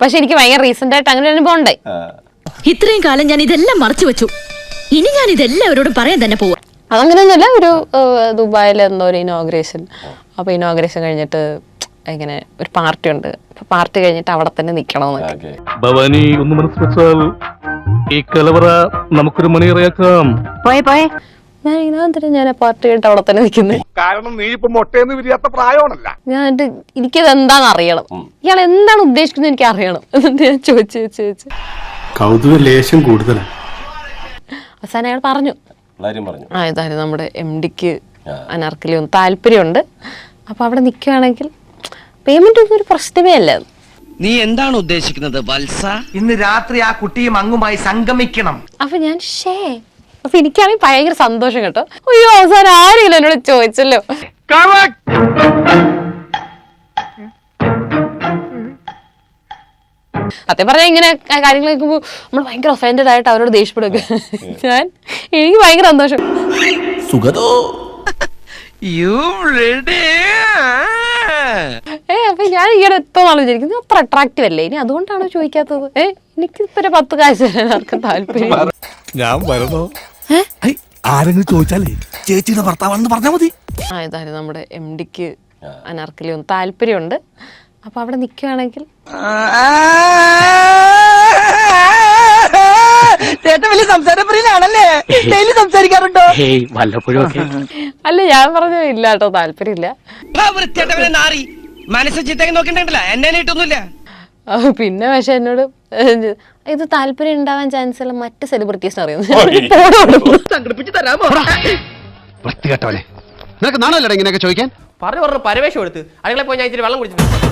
പക്ഷെ എനിക്ക് ഭയങ്കര റീസെന്റ് ആയിട്ട് അങ്ങനെ ഒരു അനുഭവം ഉണ്ടായി ഇത്രയും കാലം ഞാൻ ഇതെല്ലാം മറച്ചു വെച്ചു. ഇനി ഞാൻ ഇതെല്ലാവരോടും പറയാൻ തന്നെ പോവാ. അതങ്ങനെയൊന്നുമല്ല ഒരു ദുബായിൽ എന്തോ ഒരു ഇനോഗ്രേഷൻ അപ്പോൾ ഇനോഗ്രേഷൻ കഴിഞ്ഞിട്ട് ഇങ്ങനെ ഒരു പാർട്ടി ഉണ്ട്. പാർട്ടി കഴിഞ്ഞിട്ട് അവിടെ തന്നെ നിൽക്കണമെന്നൊക്കെ ഓക്കേ. ഭവാനി ഒന്ന് മനസ്സ് വെച്ചാൽ ഈ കലവറ നമുക്കൊരു മണിയറയാക്കാം പോയെ പോയെ. ഞാൻ ഇതിനകത്തിട്ട് ഞാൻ ആ പാർട്ടി കഴിഞ്ഞിട്ട് അവിടെ തന്നെ നിൽക്കുന്നത് കാരണം നീ ഇപ്പൊ മുട്ടയെന്ന് വിരിയാത്ത പ്രായമാണല്ല. ഞാൻ എന്റെ എനിക്കത് എന്താന്ന് അറിയണം. ഇയാൾ എന്താണ് ഉദ്ദേശിക്കുന്നത് എനിക്ക് അറിയണം. എന്നിട്ട് ഞാൻ ചോദിച്ചു ചോദിച്ചു ചോദിച്ചു. കൗതുക ലേശം കൂടുതലാണ് അവസാനം അയാൾ പറഞ്ഞു. പറഞ്ഞു. ആ ഇതായിരുന്നു നമ്മുടെ എം ഡിക്ക്. അനാർക്കലി ഒന്ന് താല്പര്യമുണ്ട്. അപ്പോൾ അവിടെ നിൽക്കുകയാണെങ്കിൽ പേയ്മെന്റ് ഒന്നും ഒരു പ്രശ്നമേ അല്ല. നീ എന്താണ് ഉദ്ദേശിക്കുന്നത് വത്സ? ഇന്ന് രാത്രി ആ കുട്ടിയും അങ്ങുമായി സംഗമിക്കണം. അപ്പൊ ഞാൻ ഷേ അപ്പൊ എനിക്കാണെങ്കിൽ ഭയങ്കര സന്തോഷം കേട്ടോ. അയ്യോ അവസാനം ആരെങ്കിലും എന്നോട് ചോദിച്ചല്ലോ. സത്യം പറഞ്ഞാൽ ഇങ്ങനെ കാര്യങ്ങൾ കേൾക്കുമ്പോൾ നമ്മൾ ഭയങ്കര ഒഫൻഡഡ് ആയിട്ട് അവരോട് ദേഷ്യപ്പെടുക ഞാൻ എനിക്ക് ഭയങ്കര സന്തോഷം. യു റെഡി ഏ അപ്പൊ ഞാൻ ഈയിടെ എത്തോന്നാണ് വിചാരിക്കുന്നത് വിചാരിക്കുന്നു. അത്ര അട്രാക്റ്റീവ് അല്ലേ? ഇനി അതുകൊണ്ടാണോ ചോദിക്കാത്തത്? ഏ എനിക്ക് ഇപ്പൊ പത്ത് കാശ് തരാൻ ആർക്കും താല്പര്യം ഞാൻ വരണോ ആരെങ്കിലും ചോദിച്ചാലേ ചേച്ചിയുടെ ഭർത്താവാണെന്ന് പറഞ്ഞാൽ മതി. ആ ഇതായിരുന്നു നമ്മുടെ എം ഡിക്ക് അനാർക്കലി ഒന്ന് താല്പര്യമുണ്ട്. അപ്പൊ അവിടെ നിൽക്കുകയാണെങ്കിൽ ചേട്ടൻ വലിയ സംസാരപ്രിയനാണല്ലേ ഡെയിലി സംസാരിക്കാറുണ്ടോ? അല്ല ഞാൻ പറഞ്ഞു ഇല്ല കേട്ടോ താല്പര്യമില്ല മനസ്സ് ചിത്തേക്ക് നോക്കണ്ടല്ല എന്നെ ഇട്ടൊന്നുമില്ല പിന്നെ പക്ഷെ എന്നോട് ഇത് താല്പര്യം ഉണ്ടാവാൻ ചാൻസ് ഉള്ള മറ്റ് സെലിബ്രിറ്റീസിനെ അറിയുന്നു. സംഘടിപ്പിച്ച് തരാമോ? വൃത്തികെട്ടവനെ നിനക്ക് നാണല്ലടാ ഇങ്ങനെയൊക്കെ ചോദിക്കാൻ? പറഞ്ഞു പറഞ്ഞു പരവേശം എടുത്ത്. അടുക്കള പോയി ഞാൻ ഇച്ചിരി വെള്ളം കുടിച്ചിട്ട്